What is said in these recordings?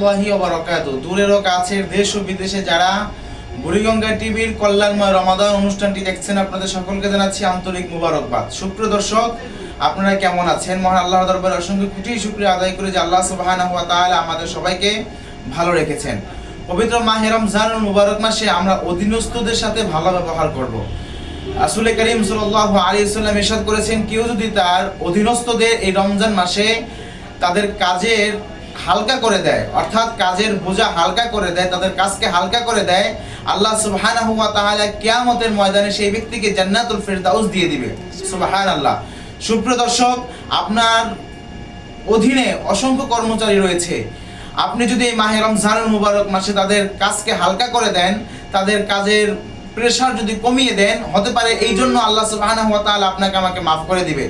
রহমতুল্লাহি ওবরাকাত দূরের কাছের দেশ ও বিদেশে যারা বুড়িগঙ্গা টিভির কল্যাণময় রমাদান অনুষ্ঠানটি দেখছেন, আপনাদের সকলকে জানাচ্ছি আন্তরিক মুবারকবাদ। সুপ্রিয় দর্শক, আপনারা কেমন আছেন? মহান আল্লাহ দরবারে অসংখ্য কোটি শুক্রিয়া আদায় করে যে আল্লাহ সুবহানাহু ওয়া তাআলা আমাদের সবাইকে ভালো রেখেছেন। পবিত্র মাহে রমজানুল মুবারক মাসে আমরা অধীনস্থদের সাথে ভালো ব্যবহার করব। আসলে করিম সাল্লাল্লাহু আলাইহি সাল্লাম ইরশাদ করেছেন, কেউ যদি তার অধীনস্থদের এই রমজান মাসে তাদের কাজের হালকা করে দেয়। অর্থাৎ কাজের বোঝা হালকা করে দেয়, তাদের কাজকে হালকা করে দেয়। আল্লাহ সুবহানাহু ওয়া তাআলা কিয়ামতের ময়দানে সেই ব্যক্তিকে জান্নাতুল ফেরদাউস দিয়ে দিবে। সুবহানাল্লাহ। সুপ্রিয় দর্শক, আপনার অধীনে অসংখ্য কর্মচারী রয়েছে। আপনি যদি এই মাহে রমজানুল মুবারক মাসে তাদের কাজকে হালকা করে দেন, তাদের কাজের প্রেশার যদি কমিয়ে দেন, হতে পারে এই জন্য আল্লাহ সুবহানাহু ওয়া তাআলা আপনাকে আমাকে মাফ করে দিবে।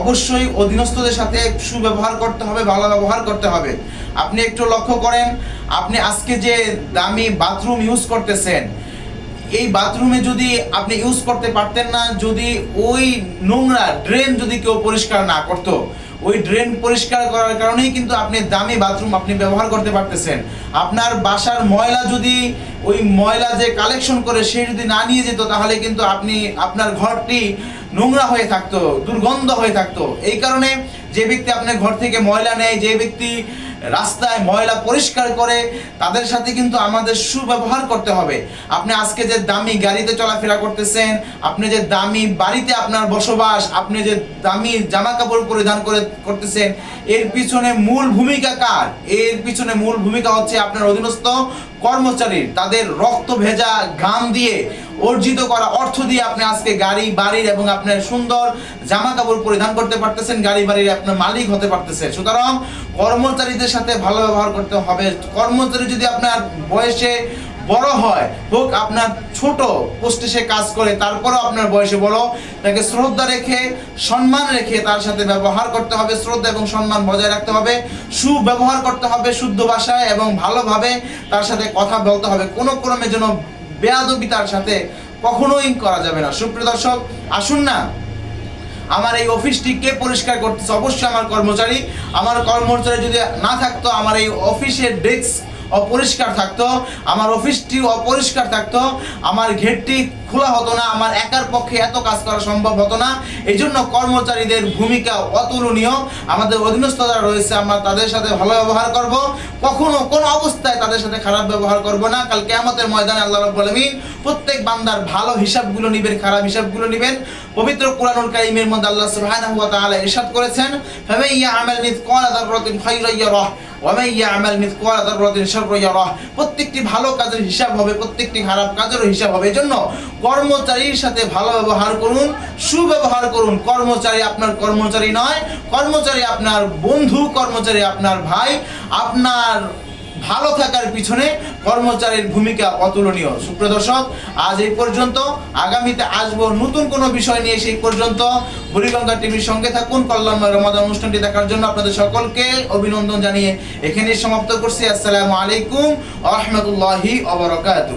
অবশ্যই অধীনস্থদের সাথে সুব্যবহার করতে হবে, ভালো ব্যবহার করতে হবে। আপনি একটু লক্ষ্য করেন, আপনি আজকে যে দামি বাথরুম ইউজ করতেছেন এই বাথরুমে যদি আপনি ইউজ করতে পারতেন না, যদি ওই নোংরা ড্রেন যদি কেউ পরিষ্কার না করতো, ওই ড্রেন পরিষ্কার করার কারণেই কিন্তু আপনি দামি বাথরুম আপনি ব্যবহার করতে পারতেছেন। আপনার বাসার ময়লা যদি ওই ময়লা যে কালেকশন করে সে যদি না নিয়ে যেত, তাহলে কিন্তু আপনি, আপনার ঘরটি নোংরা হয়ে থাকতো, দুর্গন্ধ হয়ে থাকতো। এই কারণে যে ব্যক্তি আপনার ঘর থেকে ময়লা নেয়, যে ব্যক্তি রাস্তায় ময়লা পরিষ্কার করে তাদের সাথে কিন্তু আমাদের সুব্যবহার করতে হবে। আপনি আজকে যে দামি গাড়িতে চলাফেরা করতেছেন, আপনি যে দামি বাড়িতে আপনার বসবাস, আপনি যে দামি জামা কাপড় পরিধান করে করতেছেন, এর পিছনে মূল ভূমিকা কার? এর পিছনে মূল ভূমিকা হচ্ছে আপনার অধীনস্থ কর্মচারীর তাদের রক্ত ভেজা ঘাম দিয়ে অর্জিত করা অর্থ দিয়ে আপনি আজকে গাড়ি, বাড়ির এবং আপনার সুন্দর জামা কাপড় পরিধান করতে পারতেছেন, গাড়ি, বাড়ির আপনার মালিক হতে পারতেছে। সুতরাং কর্মচারীদের সাথে ভালো ব্যবহার করতে হবে। কর্মচারী যদি আপনার বয়সে বড় হয়। হোক, আপনার ছোট পোস্টে সে কাজ করে, তারপরেও আপনার বয়সে বড়। তাকে শ্রদ্ধা রেখে, সম্মান রেখে তার সাথে ব্যবহার করতে হবে। শ্রদ্ধা এবং সম্মান বজায় রাখতে হবে। সুব্যবহার করতে হবে শুদ্ধ ভাষায় এবং ভালোভাবে তার সাথে কথা বলতে হবে। কোনো ক্রমে যেন বেয়াদবি তার সাথে কখনোই করা যাবে না। সুপ্রিয় দর্শক, আসুন না। আমার এই অফিসটি কে পরিষ্কার করতেছে? অবশ্যই আমার কর্মচারী। আমার কর্মচারী যদি না থাকতো, আমার এই অফিসের ডেস্ক অপরিষ্কার থাকতো, আমার অফিসটি অপরিষ্কার থাকতো, আমার গেটটি খোলা হতো না, আমার একার পক্ষে এত কাজ করা সম্ভব হতো না। এই জন্য কর্মচারীদের ভূমিকা অতুলনীয়। আমাদের অধীনস্থ যারা রয়েছে, আমরা তাদের সাথে ভালো ব্যবহার করব। কখনো কোন অবস্থায় তাদের সাথে খারাপ ব্যবহার করব না। কাল কেয়ামতের ময়দানে আল্লাহ রাব্বুল আলামিন প্রত্যেক বান্দার ভালো হিসাবগুলো নেবেন, খারাপ হিসাবগুলো নেবেন। পবিত্র কোরআনুল কারীমের মধ্যে আল্লাহ সুবহানাহু ওয়া তাআলা ইরশাদ করেছেন ফামান ইয়ামাল মিথকালা যাররাতিন খায়রান ইয়ারাহ। প্রত্যেকটি ভালো কাজের হিসাব হবে, প্রত্যেকটি খারাপ কাজেরও হিসাব হবে। এজন্য কর্মচারীর সাথে ভালো ব্যবহার করুন, সুব্যবহার করুন। কর্মচারী আপনার কর্মচারী নয়, কর্মচারী আপনার বন্ধু, কর্মচারী আপনার ভাই, আপনার ভালো থাকার পিছনে কর্মচারীর ভূমিকা অতুলনীয়। সুপ্রিয় দর্শক, আজ এই পর্যন্ত। আগামীতে আসব নতুন কোনো বিষয় নিয়ে, সেই পর্যন্ত বুড়িগঙ্গা টিভির সঙ্গে থাকুন। কল্যাণময় রমাদান অনুষ্ঠানটি দেখার জন্য আপনাদের সকলকে অভিনন্দন জানিয়ে এখানেই সমাপ্ত করছি। আসসালামু আলাইকুম আহমতুল্লাহি অবরকাতু